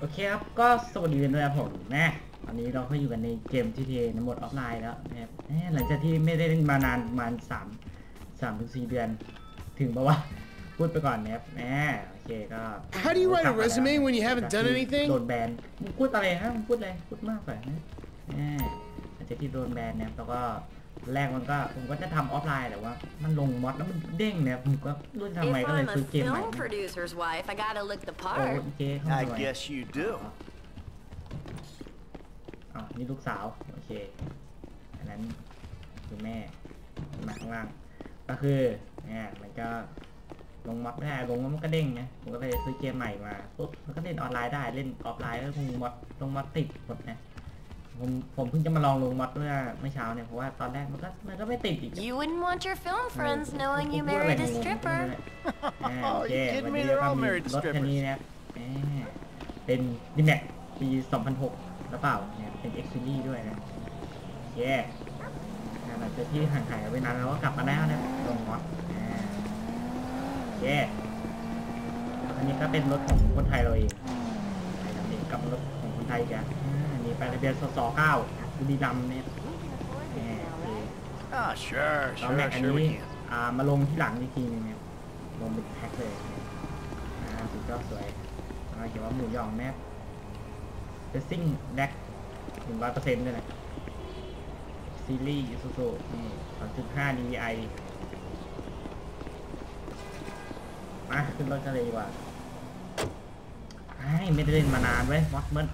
โอเคครับ ก็สวัสดีกันด้วยครับผมนะตอนนี้เราก็อยู่กันในเกมทีทีในโหมดออฟไลน์แล้วนะครับแหมหลังจากที่ไม่ได้เล่นมานานประมาณสามสามถึงสี่เดือน ถึงปะวะ พูดไปก่อนนะครับแหมโอเคก็ How do you write a กลับมาแล้ว resume when you haven't done จากที่ anything? โดนแบนมึงพูดอะไรฮะมึงพูดอะไรพูดมากไปนะแหมหลังจากที่โดนแบนนะครับแล้วก็ แรกมันก็ผมก็จะทำออฟไลน์แต่ว่า มันลงมอดแล้วมันเด้งเนี่ยผมก็ไม่รู้จะทำ If ไงก็เลย I'm ซื้อ a เกมใหม่ film นะ producer's wife, I gotta look the โอ้ part. โอเคเข้ามา I หน่อย guess you do. อ๋อนี่ลูกสาว โอเค อันนั้นคือแม่มาข้างล่าง ก็คือเนี่ยมันก็ลงม็อดไม่ได้ลงแล้วมันก็เด้งไงผมก็เลยซื้อเกมใหม่มาปุ๊บมันก็เล่นออนไลน์ได้เล่นออฟไลน์แล้วลงม็อดลงม็อดติดหมดนะ ผมผมเพิ่งจะมาลองลงม็อดเมื่อเมื่อเช้าเนี่ยเพราะว่าตอนแรกมันก็มันก็ไม่ติดอีก You wouldn't want your film friends knowing you ผมพูดอะไร married a งงๆ stripper. อ่าโอเค You kidding วัน me? นี้ They're ก็ all มี married รถคันนี้นะครับแหมเป็นดิแม็กปี 2006 หรือเปล่าเนี่ยเป็น X Series ด้วยนะโอเคอ่าหลังจากที่ห่างหายไปนานแล้วก็กลับมาแล้วนะลงมอสอ่าโอเคอันนี้ก็เป็นรถของคนไทยเราเองไทยเราเองกับรถของคนไทยจ้ะ อ่านี่ไปทะเบียนสสเก้าบุรีรัมย์เนี่ยแหมโอเค Ah, sure, แล้วแม็ sure, กอัน sure นี้ we can. อ่ามาลงที่หลังอีกทีนึงเนี่ยลงเป็นแพ็คเลยอ่าสุดยอดสวยอ่าเขียนว่าหมูหยองแม็กเดซิ่งแบ็คหนึ่งร้อยเปอร์เซ็นต์ด้วยนะซีรีส์ซูซูนี่สองจุดห้า DVI มาขึ้นรถกันเลยดีกว่าไอ้ไม่ได้เล่นมานานเว้ยมอสเมื่อ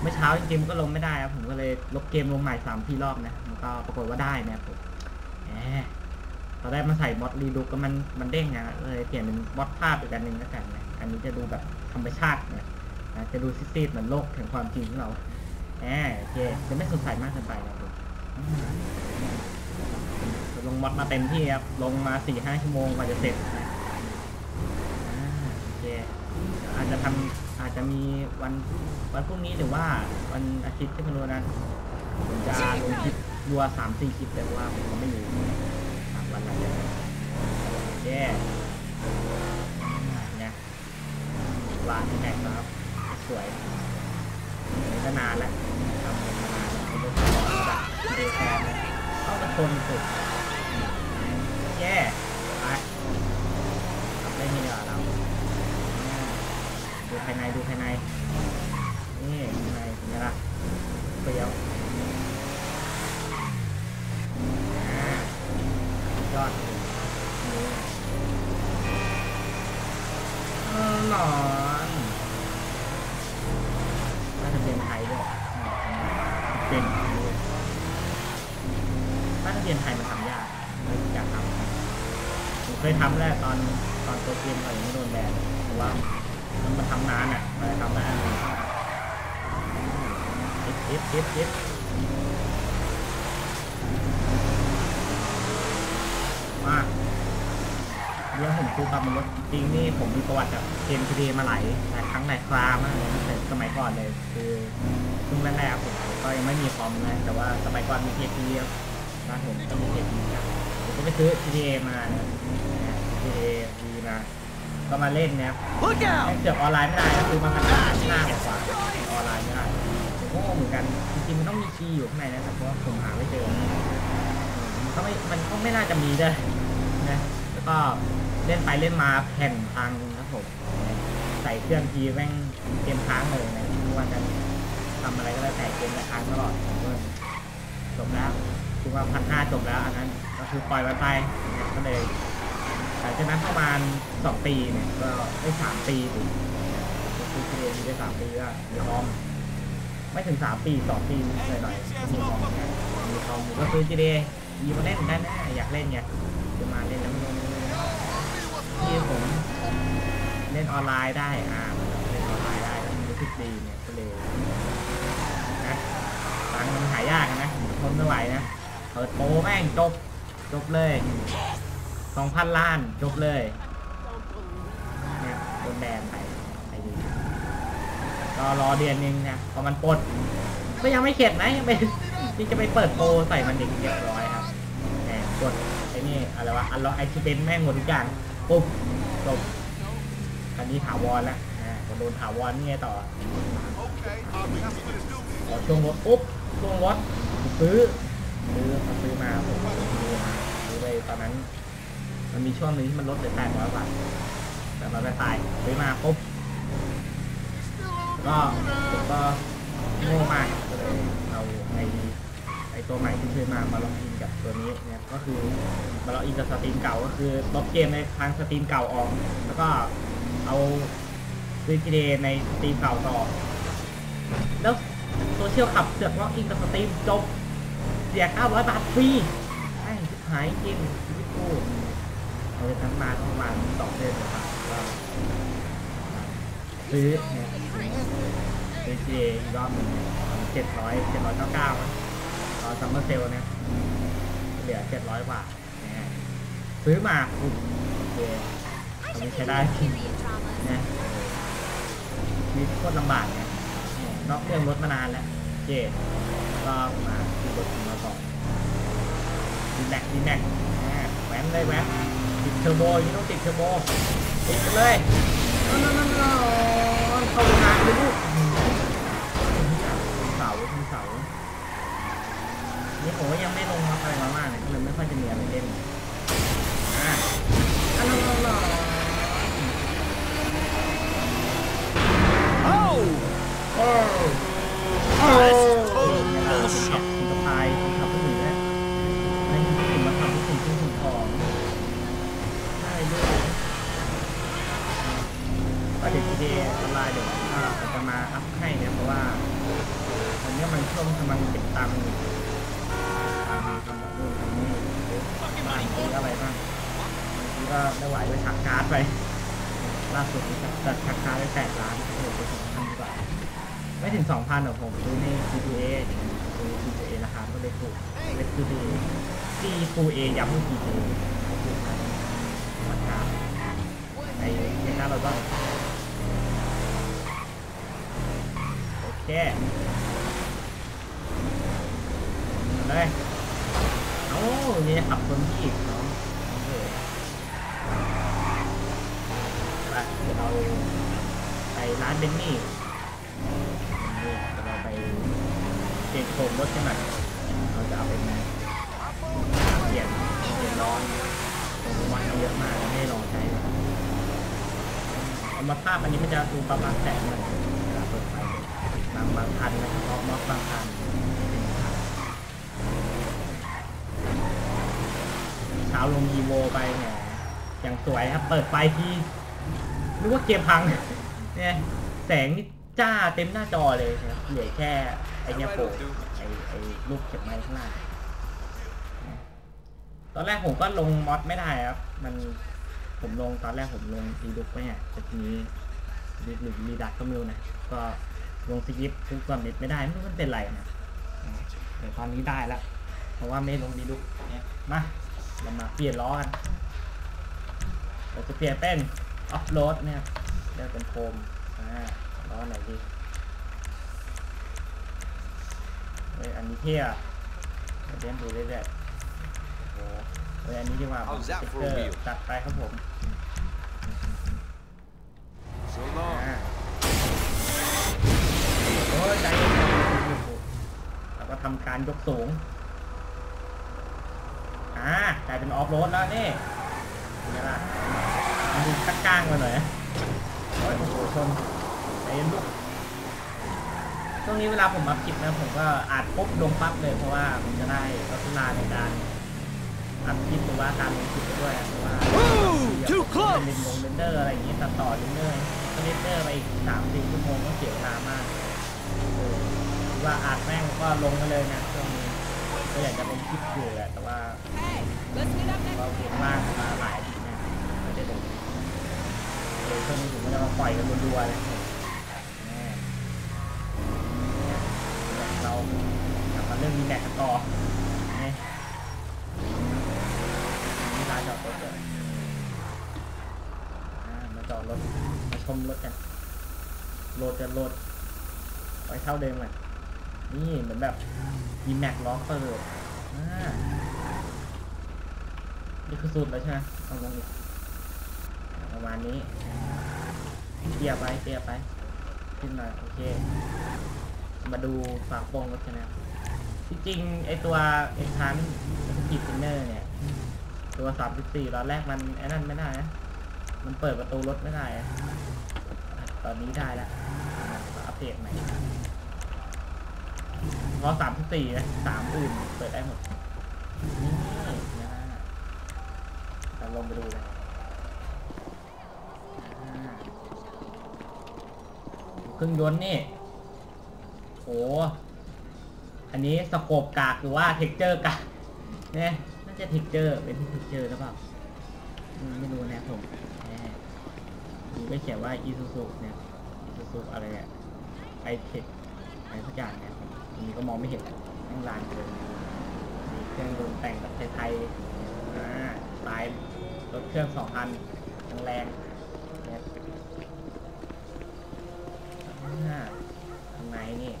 เมื่อเช้าจริงๆมันก็ลงไม่ได้ครับผมก็เลยลบเกมลงใหม่สามที่รอบนะมันก็ปรากฏว่าได้นะครับผมแหมตอนแรกมาใส่มอดรีดูก็มันมันเด้งนะเลยเปลี่ยนเป็นมอดภาพอีกอันหนึ่งแล้วกันนะอันนี้จะดูแบบธรรมชาตินะจะดูซีดๆเหมือนโลกแห่งความจริงของเราแหมโอเคจะไม่สดใสมากเกินไปนะครับอืมลงมอดมาเต็มที่ครับลงมาสี่ห้าชั่วโมงกว่าจะเสร็จนะอ่าโอเคอาจจะทำ อาจจะมีวันวันพรุ่งนี้หรือว่าวันอาทิตย์ที่ไม่รู้นะผมจะลงคลิปรัวสามสี่คลิปแต่ว่าผมไม่อยู่สามวันหลังจากนั้นแย่เนี่ยร้านที่ไหนครับ สวยก็นานแหละทำมานานแล้วไม่ได้ทำแบบเดแคร์นเข้าตะคนสุดแย่ไปทำได้ไม่ได้เราดูภายในดูภายใน นี่ภายในเป็นไงล่ะเปรี้ยว อ่า ยอดนี่เออหนอนน่าจะเป็นไทยด้วยเป็นน่าจะเป็นไทยมันทำยากไม่อยากทำผมเคยทำแล้วตอนตอนตัวเกมเรายังไม่โดนแบนแต่ว่ามันมาทำนานอะมันทำได้อันหนึ่งเอฟเอฟเอฟเอฟ มาก เรื่องผมคือความเป็นรถจริงนี่ผมมีประวัติจากเกมทีดีมาหลายหลายครั้งหลายครามากเลยตั้งแต่สมัยก่อนเลย คือช่งแรกๆผมก็ยังไม่มีคอมเลยแต่ว่าสมัยก่อนมีเพจทีครับบ้านผมก็มีเพจทีครับผมก็ไปซื้อ GTA มานะ GTA ดีมาก็มาเล่นนะครับเกือบออนไลน์ไม่ได้ก็คือมาพันห้าหน้ากว่าออนไลน์ไม่ได้ผมก็งงเหมือนกันจริงๆมันต้องมีคีย์อยู่ข้างในนะครับเพราะว่าผมหาไม่เจอมันก็ไม่มันก็ไม่น่าจะมีด้วยนะแล้วก็ เล่นไปเล่นมาแผ่นพังครับผมใส่เครื่องทีแม่งเกมค้างเลยนะไม่ว่าจะทำอะไรก็แล้วแต่เกมค้างตลอดจบแล้วคือว่าพันห้าจบแล้วอันนั้นก็คือปล่อยไว้ไปก็เลยหลังจากนั้นประมาณสองปีเนี่ยก็ได้สามปีถึงคือเรียนได้สามปีก็มีคอมไม่ถึงสามปีสองปีหน่อยหน่อยๆมีคอมนะมีคอมก็ซื้อจีเดยีมาเล่นได้นะอยากเล่นไงจะมาเล่นแล้วไม่รู้ ที่ผมเล่นออนไลน์ได้อ่าเล่นออนไลน์ได้แล้วมันรู้สึกดีเนี่ยก็เลยนะตังมันหายากนะทนไม่ไหวนะเปิดโปแม่งจบจบเลยสองพันล้านจบเลยเนี่ยโดนแบนไปไปดีก็รอเดือนนึงนะพอมันปลดก็ยังไม่เข็ดนะยังไปที่จะไปเปิดโปใส่มันเด็กเรียบร้อยครับแหมกดไอ้นี่อะไรวะอันล็อกไอชิเบนแม่งหมดทุกอย่าง ปุ๊บจบอันนี้ถาวรแล้วอ่ากดโดนถาวรนี่ไงต่อ Okay, that's what it's do. พอช่วงรถปุ๊บช่วงรถซื้อซื้อพอซื้อมาผมก็ซื้อมาซื้อไปตอนนั้น มันมีช่วงหนึงที่มันลดเหลือแปดร้อยบาทแต่เราไปตายซื้อมาปุ๊บก็ผมก็โง่มากก็เลยเอาไอไอ ตัวใหม่ที่ซื้อมามาลองอินกับตัวนี้เนี่ยก็คือมาลองอินกับสตรีมเก่าก็คือลบเกมในทางสตรีมเก่าออกแล้วก็เอาซื้อ GTA ในสตรีมเก่าต่อ แล้วโซเชียลขับเสือกล็อกอินกับสตรีมจบเสีย900บาทฟรีไอ้ชิบหายจริงชีวิตกูเอาไปทั้งมาประมาณสองเดือนนะครับซื้อเนี่ยซื้อ GTA อีกรอบหนึ่งเจ็ดร้อยเจ็ดร้อยเก้าเก้า ตอนซัมเมอร์เซลเนี่ยเหลือเจ็ดร้อยบานะซื้อมาโอเคตอนนี้ใช้ได้จริงนะชีโคตรลำบากเนี่ยนอกเรื่องรถมานานแล้วเจก็มาที่รถมาก่อดีแม็กดีแม็กแหวนเลยแหวนติดเทอร์โบยังต้องติดเทอร์โบติดเลยนั่นนั่นนั่นเข้าโรงงานเลยลูกเสาเสา นี่ผมก็ยังไม่ลงรับอะไรมามากเลยก็เลยไม่ค่อยจะมีอะไรเล่นอะอันนั้นหรอ Oh! โอ้โอ้ขับคุณพายคุณขับผู้หญิงเนี่ยให้ผู้หญิงมาทำผู้หญิงที่หุ่นทองใช่ด้วยประเด็นที่เดย์ออนไลน์เดี๋ยวอ่าจะมาอัพให้เนี่ยเพราะว่าตอนนี้มันช่วงกำลังเก็บตังค์ บ้านซื้ออะไรบ้างบางทีก็ไม่ไหวไปชักการ์ดไปล่าสุดจัดชักการ์ดไปแปดล้านโอ้โหไปสองพันกว่าไม่ถึง2,000หรอกผมซื้อใน GTA ซื้อ GTA ราคาก็เลยถูกเล็ก GTA C2A ย้ำว่า GTA ถูกนะราคาไอ้เพียงหน้าเราก็โอเคมาเลยเอ้านี่ขับคนที่อีกเนาะโอเคไปเดี๋ยวเรา ไปร้นเบนนี่นี่เราไปเปลี่ยนโคมรถกันหน่อยเราจะเอาเป็นเปลี่ยนเปลี่ยนร้อนผมวันเยอะมากไม่ได้ลองใช้เอามาภาพอันนี้มันจะดูประมาณแสงหน่อยเวลาเปิดไฟบางบางคันนะครับเพราะมอกบางคันเช้าลงยีโวไปเนี่ยอย่างสวยครับ เปิดไฟทีนึกว่าเกมพังเนี่ย แสงจ้าเต็มหน้าจอเลยนะครับเหลือแค่ไอเนี่ยโผล่ไอไอลูกเข็มไม้ข้างหน้าตอนแรกผมก็ลงมอดไม่ได้ครับ มันผมลงตอนแรกผมลงซีดุกไปเนี่ยแต่ทีนี้หรือมีดักก็ไม่รู้นะ ก็ลงสกิปทุกความเน็ตไม่ได้ไม่รู้มันเป็นไรนะแต่ตอนนี้ได้แล้ว เพราะว่าไม่ลงดีดุกเนี่ยมาเรามาเปลี่ยนล้อกันเราจะเปลี่ยนเป็นออฟโรดเนี่ยเรียกเป็นโคม อ่าล้อไหนดีเฮ้ยอันนี้เท่อะเดี๋ยวเล่นดูเรื่อยๆโอ้โหเฮ้ยอันนี้ดีกว่า How's that สติ๊ก for เกอ a ร์ wheel? จัดไปครับผม So long. อ่าโอ้ยใจเย็นแล้วก็ทำการยกสูงอ่ากลายเป็นออฟโรดแล้วนี่เห็นไหมล่ะมันดูก้างๆมาหน่อยนะ โอ้ยโอ้โหชนใจเย็นลูกช่วงนี้เวลาผมอัพคลิปนะผมก็อาจปุ๊บลงปั๊บเลยเพราะว่าผมจะได้พัฒนาในการอัพคลิปหรือว่าการลงคลิปไปด้วยอะเพราะว่า Ooh, เดี๋ยว too ผมเป็น close. เรนดงเรนเดอร์อะไรอย่างงี้ตัดต่อเรนเดอร์ก็เรนเดอร์ไปอีกสามสี่ชั่วโมงก็เสียเวลามากเออหรือว่าอัดแม่งก็ลงไปเลยนะช่วงนี้ก็อยากจะลงคลิปอยู่แหละแต่ว่า Hey, let's meet up next เราเห็นว่างมาหลายอาทีเนี่ยไม่ได้ลง เลยช่วงนี้ผมก็จะมาปล่อยกันรัวๆเลยเรากลับมาเรื่องมีแม็กกันต่อนี่ร้านจอดรถเลยมาจอดรถ มาชมรถกัน โหลดจะโหลด ไว้เท่าเดิมเลยนี่เหมือนแบบมีแม็กล้อเปิดอ่านี่คือสุดแล้วใช่ไหมเอาลงอีก ประมาณนี้เกียร์ไปเกียร์ไป ขึ้นมาโอเค มาดูฝากโปรงรถกันนะจริงไอตัวเอ็นทันกีฟินเนอร์เนี่ย ตัว34ตอนแรกมันไอ้นั่นไม่ได้นะ มันเปิดประตูรถไม่ได้อะตอนนี้ได้แล้วอัปเดตใหม่เพราะ34นะสามอื่นเปิดได้หมดนี่นะเราลงไปดูกันอ่า เครื่องยนต์นี่โหอันนี้สโคปกากหรือว่าเท็กเจอร์กากเนี่ยน่าจะเท็กเจอร์เป็นเท็กเจอร์หรือเปล่าไม่รู้นะผมแหมมีก็เขียนว่าอีซูซูเนี่ยอีซูซูอะไรเนี่ยไอเทคอะไรสักอย่างเนี่ยอันนี้ก็มองไม่เห็นนั่งลานเกินมีเครื่องยนต์แต่งแบบไทยๆอ่าสไตล์รถเครื่องสองพันแรงเนี่ยอ่าทำไงนี่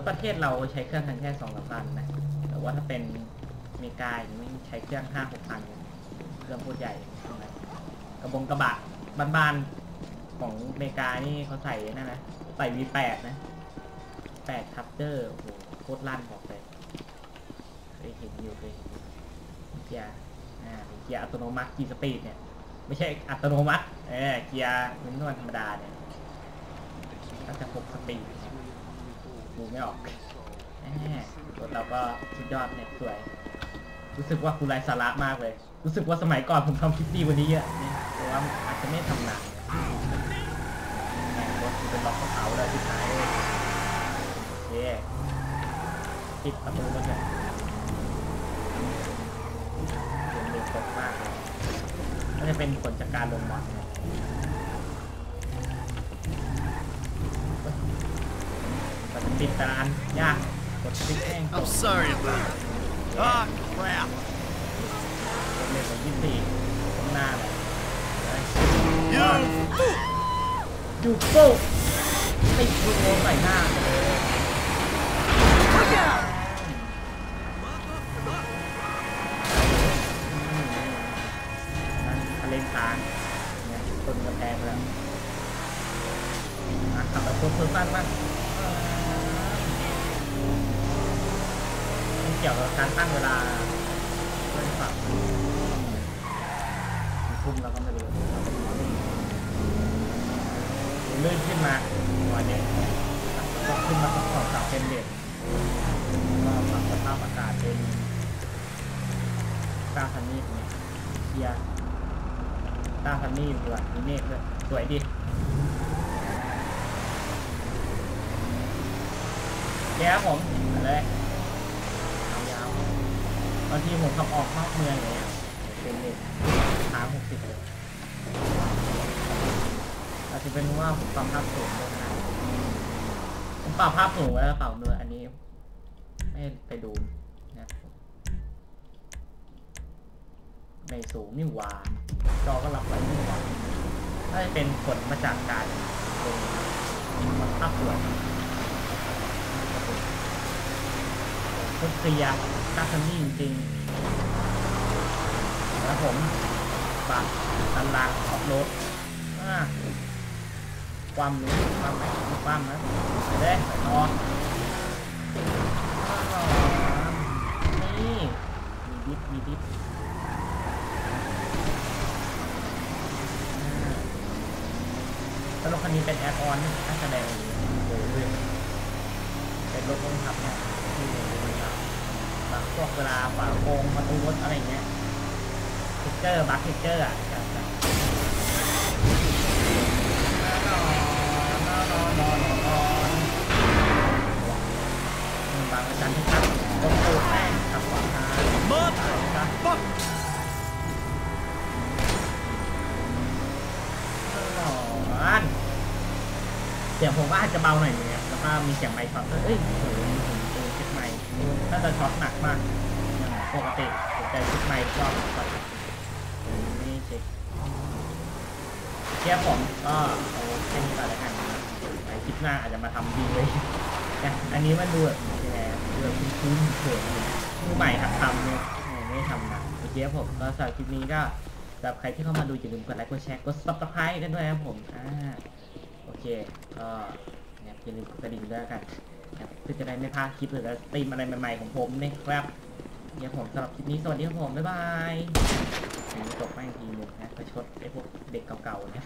รถประเทศเราใช้เครื่องกันแค่สองสามพันนะ แต่ว่าถ้าเป็นอเมริกาอย่างนี้ใช้เครื่องห้าหกพันเครื่องโคตรใหญ่กระบงกระบะบ้านๆของอเมริกานี่เขาใส่นั่นนะใส่ V8 นะ8ทับเตอร์โอ้โหโคตรลั่นบอกเลยเคยเห็นอยู่เคยเห็นเกียร์อ่าเกียร์อัตโนมัติกี่สปีดเนี่ย ไม่ใช่อัตโนมัติเออเกียร์นวลธรรมดาเนี่ยก็จะหกสปีด ดูไม่ออกแหมรถเราก็สุดยอดเนี่ยสวย รู้สึกว่าคุณไรสาระมากเลย รู้สึกว่าสมัยก่อนผมทำคลิปดีกวันนี้เยอะนี่แต่ว่าอาจจะไม่ทำหนักแหมรถเป็นล็อกกระเป๋าเลยที่ท้ายโอเคปิดประตูรถเลยเสียงเด็กตกมากเลยน่าจะเป็นผลจากการลงมอด เนี่ยมันปิดตานยากกดปิดแห้งต I'm ก sorry about it. Ah, crap. กดเลยกดยี่สี่ตรงหน้าเลย You ยูโก้ติดลูกโป่งใส่หน้าไปเลย look out! นั่นทะเลทางเนี่ยคนกระแพงแล้วอะขับแบบตัวสั้นๆบ้างมัน เกี่ยวกับการตั้งเวลาเพื่อนฝังทุ่มแล้วก็ไม่รู้เราก็ไม่รู้ลื่นขึ้นมาวันนี้ก็ขึ้นมาทดสอบกับเป็นเด็ดก็ปรับสภาพอากาศเป็นกล้าคันนี้เนี่ยเกียร์ตาพันนี่อยู่ด้วยมีเมฆด้วยสวยดีแกครับผมมาเลย บางทีผมขับออกนอกเมืองอย่างเงี้ยเป็นเด็กทาหกสิบเลยอาจจะเป็นว่าผมปรับภาพสูงด้วยนะผมปรับภาพสูงไว้แล้วเปล่าเนื้ออันนี้ ไม่ไปดูนะไม่สูงนี่หว่าจอก็รับไว้นี่หวาน่าจะเป็นผลมาจากการลงภาพสวย พุทเซียกาคันนี่จริงๆแล้วผมปักตันลางออฟโรดอ่าความรู้ความไหนความนะไปเลยไปต่อนี่มีดิฟมีดิฟถ้ารถคันนี้เป็นแอดออนนี่าแสดงโอ้โหเป็นรถต้องทับเนี่ย วกเวลาฝาโปรงประตูรถอะไรเงี้ยเทคเจอร์บัคเทคเจอร์อะจะจะบางอาจารย์ที่ขับรถตูดแม่งขับขวางทาง Motherfucker! ร้อนเสียงผมว่าอาจจะเบาหน่อยนึงอะแล้วก็มีเสียงไมค์ช็อตด้วเอ้ย น่าจะช็อตหนักมากปกติผมจะเช็คไมค์รอบช็อตไม่เช็คเทียบผมก็เอาแค่นี้ก่อนแล้วกันไว้คลิปหน้าอาจจะมาทำดีเลยนะอันนี้มันดูแบบยังไงอดูแบบคุ้นๆเขินๆมือใหม่หัดทำเนี่ยไม่ทำนะโอเคครับผมก็สำหรับคลิปนี้ก็สำหรับใครที่เข้ามาดูอย่าลืมกดไลค์กดแชร์กด subscribe กันด้วยนะครับผมอ่าโอเคก็อย่าลืมกดกระดิ่งด้วยกัน เพื่อจะได้ไม่พลาดคลิปหรือตีมอะไรใหม่ๆของผมนะครับเดี๋ยวผมสำหรับคลิปนี้สวัสดีครับผม บ๊ายบายถึงจบแม่งทีนึงนะประชดไอ้พวกเด็กเก่าๆนะ